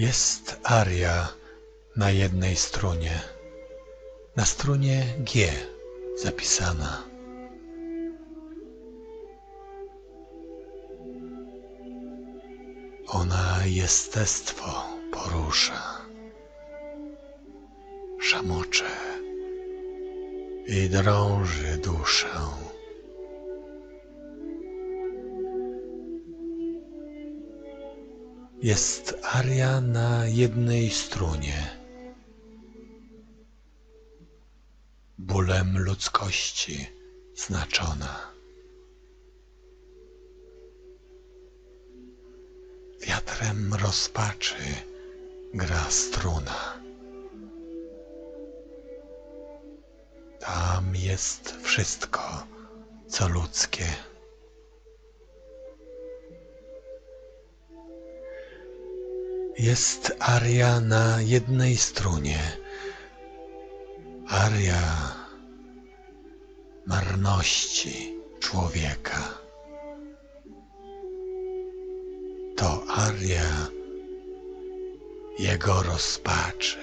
Jest aria na jednej strunie, na strunie G zapisana. Ona jestestwo porusza, szamocze i drąży duszę. Jest aria na jednej strunie. Bólem ludzkości znaczona. Wiatrem rozpaczy gra struna. Tam jest wszystko, co ludzkie. Jest aria na jednej strunie. Aria marności człowieka. To aria jego rozpaczy.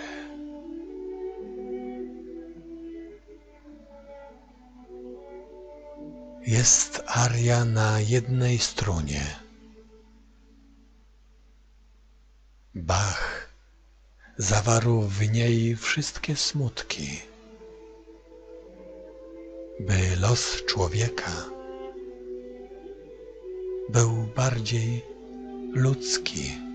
Jest aria na jednej strunie. Bach zawarł w niej wszystkie smutki, by los człowieka był bardziej ludzki.